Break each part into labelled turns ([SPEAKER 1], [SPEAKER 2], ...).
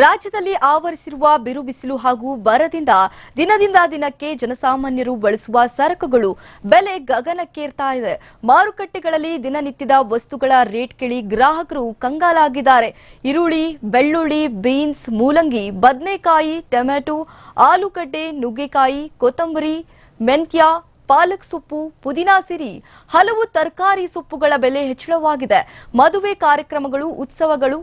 [SPEAKER 1] ರಾಜ್ಯದಲ್ಲಿ ಆವರಿಸಿರುವ ಬಿರುಬಿಸಿಲು ಹಾಗೂ ಬರದಿಂದ ದಿನದಿಂದ ದಿನಕ್ಕೆ ಜನಸಾಮಾನ್ಯರು ಬಳಸುವ ಸರಕುಗಳು ಬೆಲೆ ಗಗನಕ್ಕೇರ್ತಾ ಇದೆ. ಮಾರುಕಟ್ಟೆಗಳಲ್ಲಿ ದಿನನಿತ್ಯದ ವಸ್ತುಗಳ ರೇಟ್ ಕೇಳಿ ಗ್ರಾಹಕರು ಕಂಗಾಲಾಗಿದ್ದಾರೆ. ಈರುಳ್ಳಿ, ಬೆಳ್ಳುಳ್ಳಿ, ಬೀನ್ಸ್, ಮೂಲಂಗಿ, ಬದನೆಕಾಯಿ ಟೊಮೆಟೊ ಆಲೂಗಡ್ಡೆ, ನುಗ್ಗೆಕಾಯಿ, ಕೊತ್ತಂಬರಿ, ಮೆಂತ್ಯ, ಪಾಲಕ್ ಸೊಪ್ಪು, ಪುದೀನಾ ಸಿರಿ ಹಲವು ತರಕಾರಿ ಸೊಪ್ಪುಗಳ ಬೆಲೆ ಹೆಚ್ಚಳವಾಗಿದೆ. ಮದುವೆ ಕಾರ್ಯಕ್ರಮಗಳು, ಉತ್ಸವಗಳು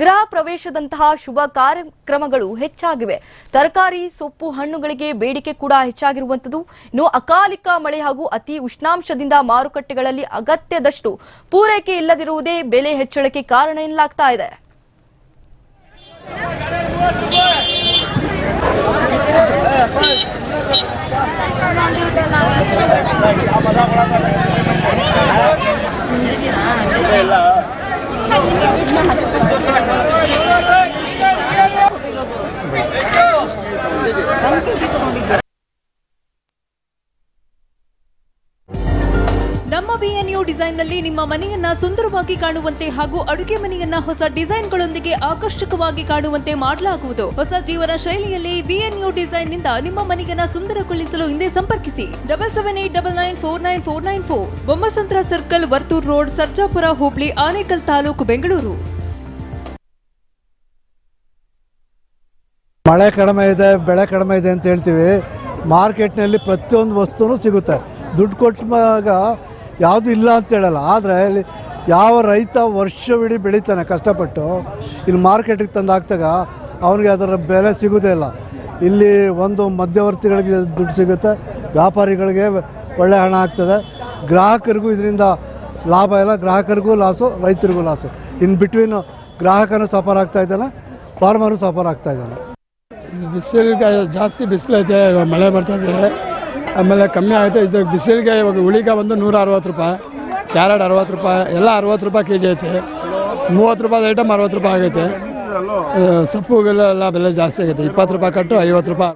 [SPEAKER 1] ಗೃಹ ಪ್ರವೇಶದಂತಹ ಶುಭ ಕಾರ್ಯಕ್ರಮಗಳು ಹೆಚ್ಚಾಗಿವೆ. ತರಕಾರಿ, ಸೊಪ್ಪು, ಹಣ್ಣುಗಳಿಗೆ ಬೇಡಿಕೆ ಕೂಡ ಹೆಚ್ಚಾಗಿರುವಂತದ್ದು ಇನ್ನು ಅಕಾಲಿಕ ಮಳೆ ಹಾಗೂ ಅತಿ ಉಷ್ಣಾಂಶದಿಂದ ಮಾರುಕಟ್ಟೆಗಳಲ್ಲಿ ಅಗತ್ಯದಷ್ಟು ಪೂರೈಕೆ ಇಲ್ಲದಿರುವುದೇ ಬೆಲೆ ಹೆಚ್ಚಳಕ್ಕೆ ಕಾರಣ ಎನ್ನಲಾಗ್ತಾ ಇದೆ.
[SPEAKER 2] ನಮ್ಮ ಬಿಎನ್ಯು ಡಿಸೈನ್ನಲ್ಲಿ ನಿಮ್ಮ ಮನೆಯನ್ನ ಸುಂದರವಾಗಿ ಕಾಣುವಂತೆ ಹಾಗೂ ಅಡುಗೆ ಮನೆಯನ್ನ ಹೊಸ ಡಿಸೈನ್ಗಳೊಂದಿಗೆ ಆಕರ್ಷಕವಾಗಿ ಕಾಣುವಂತೆ ಮಾಡಲಾಗುವುದು. ಹೊಸ ಜೀವನ ಶೈಲಿಯಲ್ಲಿ ಬಿಎನ್ಯು ಡಿಸೈನ್ನಿಂದ ನಿಮ್ಮ ಮನೆಯನ್ನ ಸುಂದರಗೊಳಿಸಲು ಹಿಂದೆ ಸಂಪರ್ಕಿಸಿ. Double seven eight double nine four nine four nine four. Bommasandra circle, Varthur road, Sarjapura, ಹೋಬಳಿ, ಆನೇಕಲ್ ತಾಲೂಕು, ಬೆಂಗಳೂರು.
[SPEAKER 3] ಮಳೆ ಕಡಿಮೆ ಇದೆ, ಬೆಳೆ ಕಡಿಮೆ ಇದೆ ಅಂತ ಹೇಳ್ತೀವಿ. ಮಾರ್ಕೆಟ್ನಲ್ಲಿ ಪ್ರತಿಯೊಂದು ವಸ್ತುನೂ ಸಿಗುತ್ತೆ. ದುಡ್ಡು ಕೊಟ್ಟಾಗ ಯಾವುದು ಇಲ್ಲ ಅಂತ ಹೇಳಲ್ಲ. ಆದರೆ ಇಲ್ಲಿ ಯಾವ ರೈತ ವರ್ಷವಿಡೀ ಬೆಳೀತಾನೆ ಕಷ್ಟಪಟ್ಟು. ಇಲ್ಲಿ ಮಾರ್ಕೆಟಿಗೆ ತಂದು ಹಾಕ್ದಾಗ ಅವನಿಗೆ ಅದರ ಬೆಲೆ ಸಿಗೋದೇ ಇಲ್ಲ. ಇಲ್ಲಿ ಒಂದು ಮಧ್ಯವರ್ತಿಗಳಿಗೆ ದುಡ್ಡು ಸಿಗುತ್ತೆ, ವ್ಯಾಪಾರಿಗಳಿಗೆ ಒಳ್ಳೆ ಹಣ ಆಗ್ತದೆ. ಗ್ರಾಹಕರಿಗೂ ಇದರಿಂದ ಲಾಭ ಇಲ್ಲ. ಗ್ರಾಹಕರಿಗೂ ಲಾಸು ರೈತರಿಗೂ ಲಾಸು ಇನ್ ಬಿಟ್ವೀನು ಗ್ರಾಹಕನೂ ಸಫರ್ ಆಗ್ತಾ ಇದ್ದಾನೆ ಫಾರ್ಮರು ಸಫರ್ ಆಗ್ತಾ ಇದ್ದಾನೆ.
[SPEAKER 4] ಬಿಸಿಲಿಗೆ ಜಾಸ್ತಿ ಬಿಸಿಲೈತೆ, ಮಳೆ ಬರ್ತಾ ಇದೆ. ಆಮೇಲೆ ಕಮ್ಮಿ ಆಗುತ್ತೆ. ಇದು ಬಿಸಿಲಿಗೆ ಇವಾಗ ಉಳಿಗ ಒಂದು ನೂರ ಅರವತ್ತು ರೂಪಾಯಿ ಕ್ಯಾರೆಟ್ ಅರವತ್ತು ರೂಪಾಯಿ ಎಲ್ಲ ಅರವತ್ತು ರೂಪಾಯಿ ಕೆ ಜಿ ಐತೆ. ಮೂವತ್ತು ರೂಪಾಯಿ ಐಟಮ್ ಅರವತ್ತು ರೂಪಾಯಿ ಆಗೈತೆ. ಸೊಪ್ಪುಗಳೆಲ್ಲ ಸೊಪ್ಪುಗೆಲ್ಲ ಎಲ್ಲ ಬೆಲೆ ಜಾಸ್ತಿ ಆಗೈತೆ ಇಪ್ಪತ್ತು ರೂಪಾಯಿ ಕಟ್ಟು ಐವತ್ತು ರೂಪಾಯಿ.